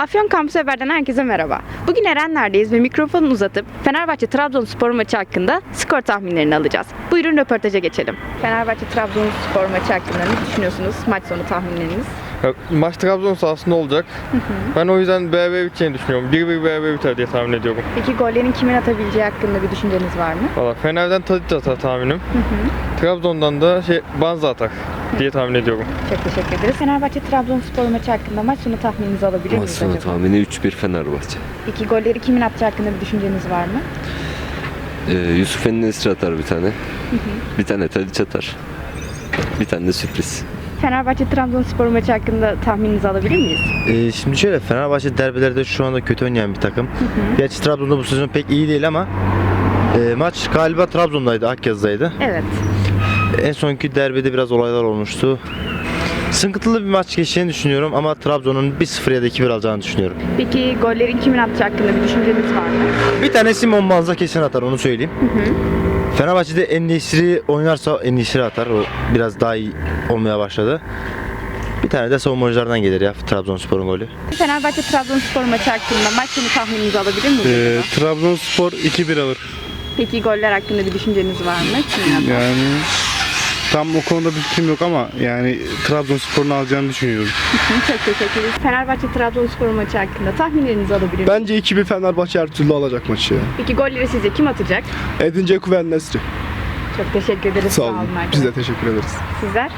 Afyon Kampüs Haber'den herkese merhaba. Bugün Erenler'deyiz ve mikrofonu uzatıp Fenerbahçe Trabzonspor maçı hakkında skor tahminlerini alacağız. Buyurun röportaja geçelim. Fenerbahçe Trabzonspor maçı hakkında ne düşünüyorsunuz? Maç sonu tahminleriniz. Ya, maç Trabzon sahasında olacak. Ben o yüzden beraber biteceğini düşünüyorum. 1-1 beraber biter diye tahmin ediyorum. Peki gollerin kimin atabileceği hakkında bir düşünceniz var mı? Valla Fener'den Tadic atar tahminim. Trabzon'dan da şey Banza atar diye tahmin ediyorum. Çok teşekkür ederiz. Fenerbahçe Trabzonspor maçı hakkında maç sonu tahmininizi alabilir Maç miyiz sonu acaba? tahmini 3-1 Fenerbahçe. Peki golleri kimin atacağı hakkında bir düşünceniz var mı? Ee, Yusuf Enesri atar bir tane. Bir tane Tadic atar. Bir tane de sürpriz. Fenerbahçe Trabzonspor maçı hakkında tahmininizi alabilir miyiz? Ee, şimdi şöyle Fenerbahçe derbilerde şu anda kötü oynayan bir takım. Gerçi Trabzon'da bu sezon pek iyi değil ama e, maç galiba Trabzon'daydı, Akyaz'daydı. Evet. En sonki derbide biraz olaylar olmuştu. Sıkıntılı bir maç geçeceğini düşünüyorum ama Trabzon'un 1-0 ya da 2-1 alacağını düşünüyorum. Peki gollerin kimin atacağı hakkında bir düşünceniz var mı? Bir tane Simon Banza kesin atar onu söyleyeyim. Fenerbahçe'de Enesiri oynarsa Enesiri atar. O biraz daha iyi olmaya başladı. Bir tane de savunmacılardan gelir ya Trabzonspor'un golü. Fenerbahçe Trabzonspor maçı hakkında maç sonu tahmininizi alabilir miyiz? Ee? Trabzonspor 2-1 alır. Peki goller hakkında bir düşünceniz var mı? Atar? Yani tam o konuda bir fikrim yok ama yani Trabzonspor'un alacağını düşünüyorum. Çok teşekkür ederiz. Fenerbahçe Trabzonspor maçı hakkında tahminlerinizi alabilir miyiz? Bence 2-1 Fenerbahçe her türlü alacak maçı ya. Peki golleri sizce kim atacak? Edin Dzeko ve Nesri. Çok teşekkür ederiz. Sağ olun. Biz de teşekkür ederiz. Sizler?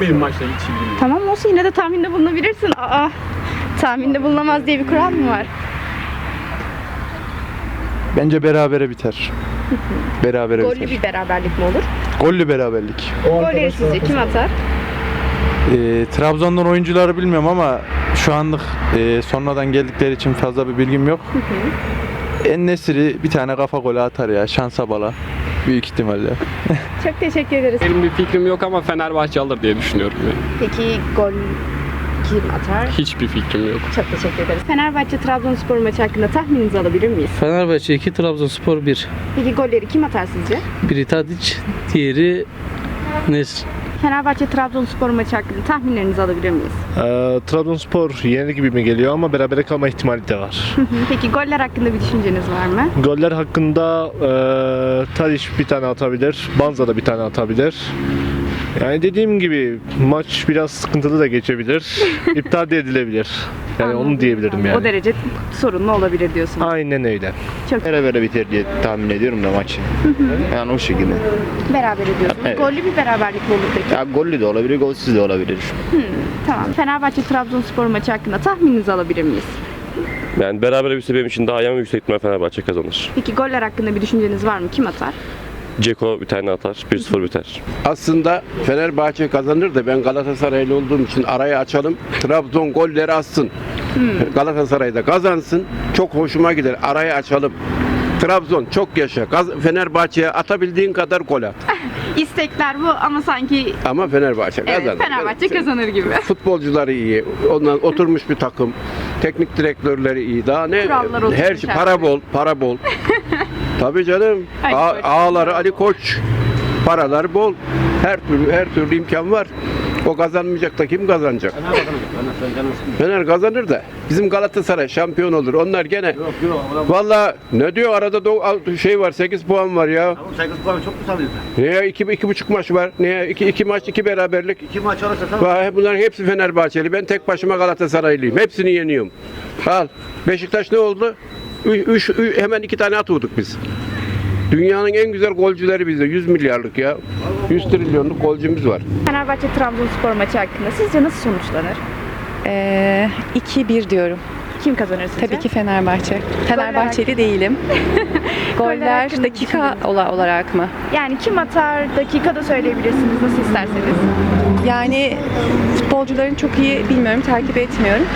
Benim maçta hiç ilgim yok. Tamam olsun yine de tahminde bulunabilirsin. Aa, tahminde bulunamaz diye bir kural mı var? Bence berabere biter. berabere Gollü biter. bir beraberlik mi olur? Gollü beraberlik. Golleri sizce kim atar? E, Trabzon'dan oyuncuları bilmiyorum ama şu anlık e, sonradan geldikleri için fazla bir bilgim yok. En-Nesyri bir tane kafa golü atar ya şansa bala. Büyük ihtimalle. Çok teşekkür ederiz. Benim bir fikrim yok ama Fenerbahçe alır diye düşünüyorum. Yani. Peki gol kim atar? Hiçbir fikrim yok. Çok teşekkür ederiz. Fenerbahçe Trabzonspor maçı hakkında tahmininizi alabilir miyiz? Fenerbahçe 2, Trabzonspor 1. Peki golleri kim atar sizce? Biri Tadic, diğeri Nesri. Fenerbahçe Trabzonspor maçı hakkında tahminlerinizi alabilir miyiz? Ee, Trabzonspor yenir gibi mi geliyor ama berabere kalma ihtimali de var. Peki goller hakkında bir düşünceniz var mı? Goller hakkında e, Tadic bir tane atabilir. Banza da bir tane atabilir. Yani dediğim gibi maç biraz sıkıntılı da geçebilir. İptal de edilebilir. Yani onu diyebilirim O yani. derece sorunlu olabilir diyorsunuz. Aynen öyle. Çok Berabere biter diye tahmin ediyorum da maç. Yani o şekilde. beraber ediyorsunuz. Evet. Gollü bir beraberlik mi olur peki? Ya gollü de olabilir, golsüz de olabilir. Tamam. Fenerbahçe Trabzonspor maçı hakkında tahmininizi alabilir miyiz? Yani beraber bir benim için daha iyi ama yüksek ihtimal Fenerbahçe kazanır. Peki goller hakkında bir düşünceniz var mı? Kim atar? Ceko bir tane atar, 1-0 biter. Aslında Fenerbahçe kazanır da ben Galatasaraylı olduğum için arayı açalım. Trabzon golleri atsın. Galatasaray da kazansın. Çok hoşuma gider. Arayı açalım. Trabzon çok yaşa. Gaz- Fenerbahçe'ye atabildiğin kadar gol at. İstekler bu ama sanki Ama Fenerbahçe kazanır. evet, Fenerbahçe kazanır gibi. Futbolcuları iyi. Ondan oturmuş bir takım. Teknik direktörleri iyi. Daha ne? Kurallar oturmuş Her şey para şey. bol, para bol. Tabii canım. Ali A- Koç. ağaları Ali Koç. Paralar bol. Her türlü her türlü imkan var. O kazanmayacak da kim kazanacak? Fener kazanır da bizim Galatasaray şampiyon olur. Onlar gene Valla ne diyor arada do- şey var 8 puan var ya. 8 puan çok mu sanıyorsun? Niye iki, iki buçuk maç var? Niye iki, iki maç iki beraberlik? 2 maç alırsa tamam. Vay, Bunların hepsi Fenerbahçeli. Ben tek başıma Galatasaraylıyım. Hepsini yeniyorum. Al. Beşiktaş ne oldu? Üç, üç- üç- hemen iki tane at vurduk biz. Dünyanın en güzel golcüleri bizde. 100 milyarlık ya. 100 trilyonluk golcümüz var. Fenerbahçe Trabzonspor maçı hakkında sizce nasıl sonuçlanır? Ee, 2-1 diyorum. Kim kazanır sizce? Tabii ki Fenerbahçe. Fenerbahçeli değilim. Goller Goller hakkında dakika ola- olarak mı? Yani kim atar dakikada söyleyebilirsiniz nasıl isterseniz. Yani futbolcuların çok iyi bilmiyorum, takip etmiyorum.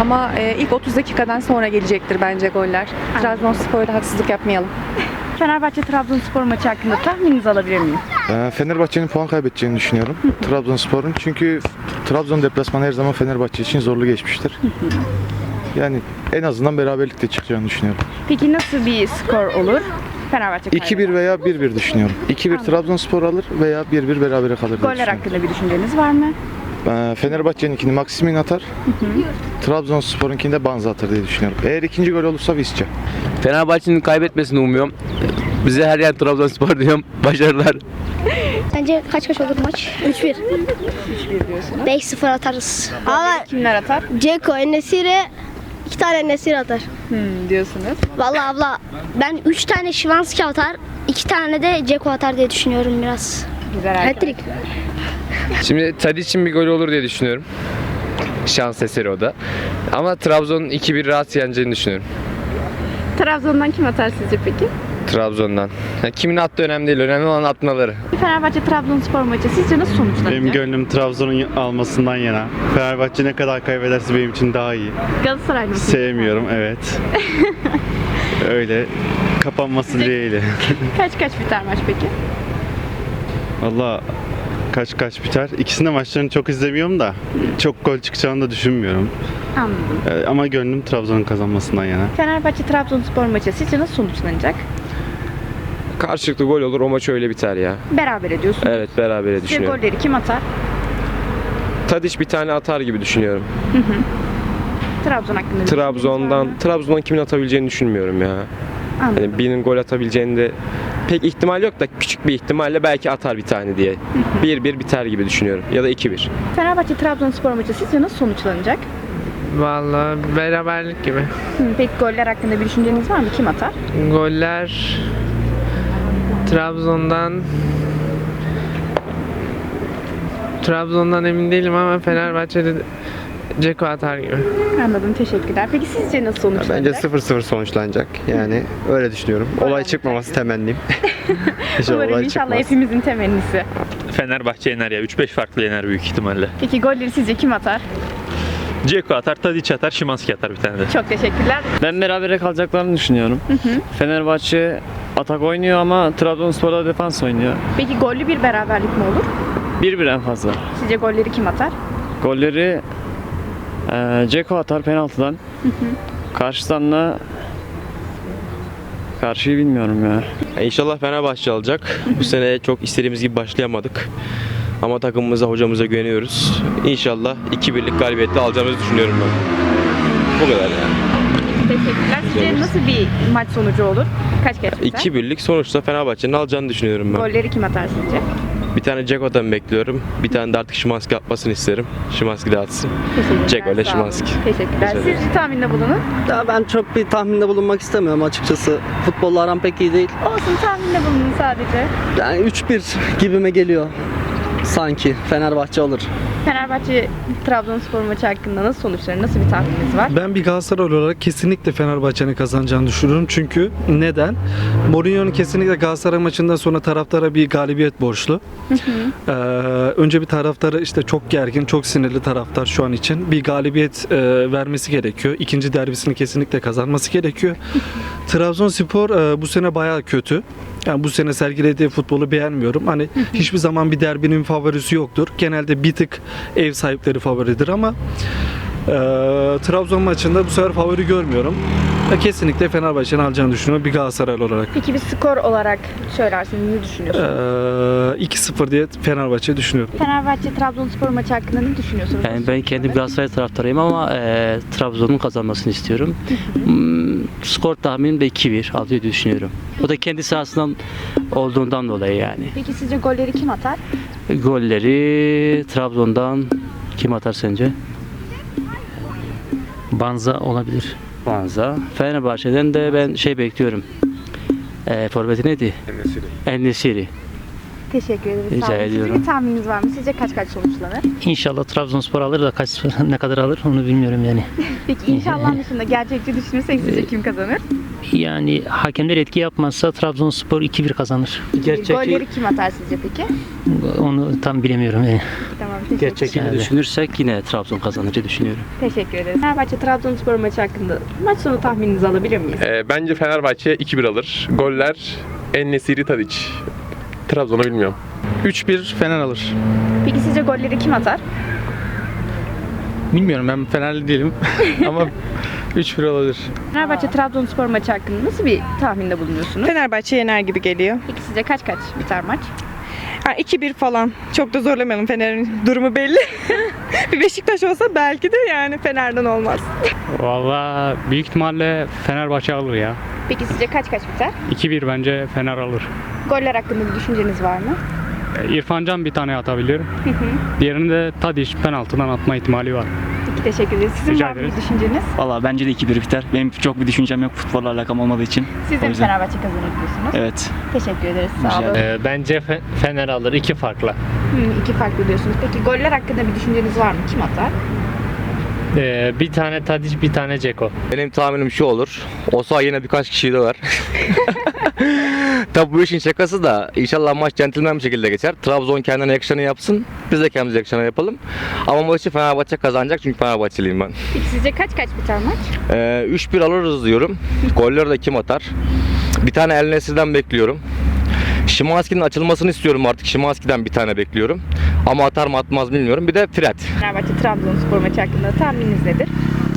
Ama e, ilk 30 dakikadan sonra gelecektir bence goller. Trabzonspor'da haksızlık yapmayalım. Fenerbahçe Trabzonspor maçı hakkında tahmininizi alabilir miyim? Ee, Fenerbahçe'nin puan kaybedeceğini düşünüyorum. Trabzonspor'un çünkü Trabzon deplasmanı her zaman Fenerbahçe için zorlu geçmiştir. Yani en azından beraberlikte çıkacağını düşünüyorum. Peki nasıl bir skor olur? Fenerbahçe kaybeder. 2-1 veya 1-1 düşünüyorum. 2-1 Trabzonspor alır veya 1-1 berabere kalır diye Goller düşünüyorum. hakkında bir düşünceniz var mı? Ee, Fenerbahçe'ninkini Maksimin atar. Trabzonspor'unkini de Banza atar diye düşünüyorum. Eğer ikinci gol olursa Visca. Fenerbahçe'nin kaybetmesini umuyorum. Bize her yer Trabzonspor diyorum. Başarılar. Sence kaç kaç olur maç? 3-1. 3-1 diyorsunuz. 5-0 atarız. Ama Kimler atar? Ceko, Enesiri iki tane Enesiri atar. Hmm, diyorsunuz. Vallahi abla ben 3 tane Şivanski atar, 2 tane de Ceko atar diye düşünüyorum biraz. Güzel Hat-trick. Şimdi Tadic'in bir golü olur diye düşünüyorum. Şans eseri o da. Ama Trabzon'un 2-1 rahat yeneceğini düşünüyorum. Trabzon'dan kim atar sizce peki? Trabzon'dan. Yani kimin attığı önemli değil. Önemli olan atmaları. Fenerbahçe Trabzonspor maçı sizce nasıl sonuçlanacak? Benim gönlüm Trabzon'un almasından yana. Fenerbahçe ne kadar kaybederse benim için daha iyi. Galatasaraylı mısınız? Sevmiyorum evet. Öyle kapanması dileğiyle. Kaç kaç biter maç peki? Valla kaç kaç biter. İkisinin de maçlarını çok izlemiyorum da çok gol çıkacağını da düşünmüyorum. Anladım. Ee, Ama gönlüm Trabzon'un kazanmasından yana. Fenerbahçe Trabzonspor maçı sizce nasıl sonuçlanacak? Karşılıklı gol olur. O maç öyle biter ya. Beraber ediyorsunuz. Evet berabere Sizce düşünüyorum. golleri kim atar? Tadic bir tane atar gibi düşünüyorum. Trabzon hakkında bir düşünceniz var Trabzon'dan? Trabzon'dan kimin atabileceğini düşünmüyorum ya. Anladım. Hani birinin gol atabileceğini de pek ihtimal yok da küçük bir ihtimalle belki atar bir tane diye. 1-1 biter gibi düşünüyorum. Ya da 2-1. Fenerbahçe Trabzonspor maçı sizce nasıl sonuçlanacak? Vallahi beraberlik gibi. Hı, Peki goller hakkında bir düşünceniz var mı? Kim atar? Goller Trabzon'dan Trabzon'dan emin değilim ama Fenerbahçe'de Ceko atar gibi. Anladım. Teşekkürler. Peki sizce nasıl sonuçlanacak? 0-0 sonuçlanacak. Yani öyle düşünüyorum. Olay çıkmaması temennim. Umarım inşallah hepimizin temennisi. Fenerbahçe yener ya. 3-5 farklı yener büyük ihtimalle. Peki golleri sizce kim atar? Ceko atar, Tadiç atar, Şimanski atar bir tane de. Çok teşekkürler. Ben berabere kalacaklarını düşünüyorum. Fenerbahçe atak oynuyor ama Trabzonspor'da defans oynuyor. Peki gollü bir beraberlik mi olur? Bir bir en fazla. Sizce golleri kim atar? Golleri eee Ceko atar penaltıdan. Karşıdan da karşıyı bilmiyorum ya. İnşallah Fenerbahçe alacak. Bu sene çok istediğimiz gibi başlayamadık. Ama takımımıza, hocamıza güveniyoruz. İnşallah 2-1'lik galibiyetle alacağımızı düşünüyorum ben. Bu kadar yani. Teşekkürler. Sizce nasıl bir maç sonucu olur? Kaç kaç biter? 2-1'lik sonuçta Fenerbahçe'nin alacağını düşünüyorum ben. Golleri kim atar sizce? Bir tane Ceko'dan bekliyorum. Bir tane de artık Şimanski atmasını isterim. Şimanski de atsın. Teşekkürler. Ceko ile sağ olun. Şimanski. Teşekkürler. Teşekkür Siz bir tahminde bulunun. Ya ben çok bir tahminde bulunmak istemiyorum açıkçası. Futbolla aram pek iyi değil. Olsun tahminde bulunun sadece. Yani 3-1 gibime geliyor. Sanki Fenerbahçe alır. Fenerbahçe Trabzonspor maçı hakkında nasıl sonuçlanır? Nasıl bir tahmininiz var? Ben bir Galatasaray olarak kesinlikle Fenerbahçe'nin kazanacağını düşünüyorum. Çünkü neden? Mourinho'nun kesinlikle Galatasaray maçından sonra taraftara bir galibiyet borçlu. Ee, önce bir taraftarı işte çok gergin, çok sinirli taraftar şu an için. Bir galibiyet e, vermesi gerekiyor. İkinci derbisini kesinlikle kazanması gerekiyor. Trabzonspor e, bu sene bayağı kötü. Yani bu sene sergilediği futbolu beğenmiyorum. Hani hiçbir zaman bir derbinin favorisi yoktur. Genelde bir tık ev sahipleri favoridir ama e, Trabzon maçında bu sefer favori görmüyorum. Ve kesinlikle Fenerbahçe'nin alacağını düşünüyorum bir Galatasaraylı olarak. Peki bir skor olarak söylerseniz ne düşünüyorsunuz? Ee, 2-0 diye Fenerbahçe düşünüyorum. Fenerbahçe Trabzonspor maçı hakkında ne düşünüyorsunuz? Yani ben kendim Galatasaray taraftarıyım ama e, Trabzon'un kazanmasını istiyorum. Hmm, skor tahminim de 2-1 alıyor diye düşünüyorum. O da kendi sahasından olduğundan dolayı yani. Peki sizce golleri kim atar? Golleri Trabzon'dan kim atar sence? Banza olabilir. Banza. Fenerbahçe'den de ben şey bekliyorum. E, forveti neydi? En-Nesyri. Teşekkür ederiz. Rica Sağ olun. Sizin ediyorum. bir tahmininiz var mı? Sizce kaç kaç sonuçlanır? İnşallah Trabzonspor alır da kaç ne kadar alır onu bilmiyorum yani. Peki inşallah dışında gerçekçi düşünürsek sizce kim kazanır? Yani hakemler etki yapmazsa Trabzonspor 2-1 kazanır. Golleri kim atar sizce peki? onu tam bilemiyorum yani. Tamam teşekkür, Yani düşünürsek yine Trabzon kazanır diye düşünüyorum. teşekkür ederiz. Fenerbahçe Trabzonspor maçı hakkında maç sonu tahmininizi alabilir miyiz? bence Fenerbahçe 2-1 alır. Goller En-Nesyri Tadic. Trabzon'u bilmiyorum. 3-1 Fener alır. Peki sizce golleri kim atar? Bilmiyorum ben Fenerli değilim ama 3-1 olabilir. Fenerbahçe Trabzonspor maçı hakkında nasıl bir tahminde bulunuyorsunuz? Fenerbahçe yener gibi geliyor. Peki sizce kaç kaç biter maç? Ha, 2-1 falan. Çok da zorlamayalım Fener'in durumu belli. bir Beşiktaş olsa belki de yani Fener'den olmaz. Valla büyük ihtimalle Fenerbahçe alır ya. Peki sizce kaç kaç biter? 2-1 bence Fener alır. Goller hakkında bir düşünceniz var mı? E, İrfan Can bir tane atabilir. Diğerini de Tadiş penaltıdan atma ihtimali var. Teşekkür ederiz. Sizin Rica var mı bir ederiz. düşünceniz? Valla bence de 2-1 biter. Benim çok bir düşüncem yok futbolla alakam olmadığı için. Siz de O mi yüzden- Fenerbahçe kazanır diyorsunuz? Evet. Teşekkür ederiz. Sağ Rica olun. ederim. bence Fener alır iki farkla. Hı, iki farklı diyorsunuz. Peki goller hakkında bir düşünceniz var mı? Kim atar? Bir tane Tadiç bir tane Ceko. Benim tahminim şu olur. Osa yine birkaç kişi de var. Tabi bu işin şakası da inşallah maç centilmen bir şekilde geçer. Trabzon kendine yakışanı yapsın. Biz de kendimize yakışanı yapalım. Ama maçı Fenerbahçe kazanacak çünkü Fenerbahçeliyim ben. Sizce kaç kaç biter maç? Ee, 3-1 alırız diyorum. Golleri de kim atar? Bir tane El Nesri'den bekliyorum. Şimanski'nin açılmasını istiyorum artık. Şimanski'den bir tane bekliyorum. Ama atar mı atmaz bilmiyorum. Bir de Fred. Fenerbahçe Trabzonspor maçı hakkında tahmininiz nedir?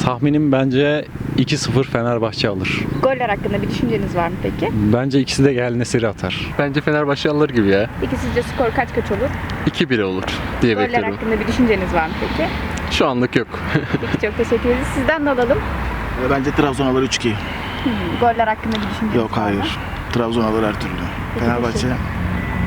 Tahminim bence 2-0 Fenerbahçe alır. Goller hakkında bir düşünceniz var mı peki? Bence ikisi de El Nesiri atar. Bence Fenerbahçe alır gibi ya. Peki sizce skor kaç kaç olur? 2-1 olur diye Goller hakkında bir düşünceniz var mı peki? Şu anlık yok. Peki çok teşekkür ederiz. Sizden de alalım. Bence Trabzon alır 3-2. Hı, Goller hakkında bir düşünceniz Yok var mı? hayır. Trabzon alır her türlü. Fenerbahçe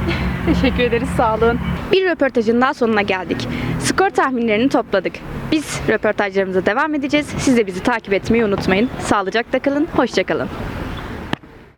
Teşekkür ederiz. Sağ olun. Bir röportajın daha sonuna geldik. Skor tahminlerini topladık. Biz röportajlarımıza devam edeceğiz. Siz de bizi takip etmeyi unutmayın. Sağlıcakla kalın. Hoşçakalın.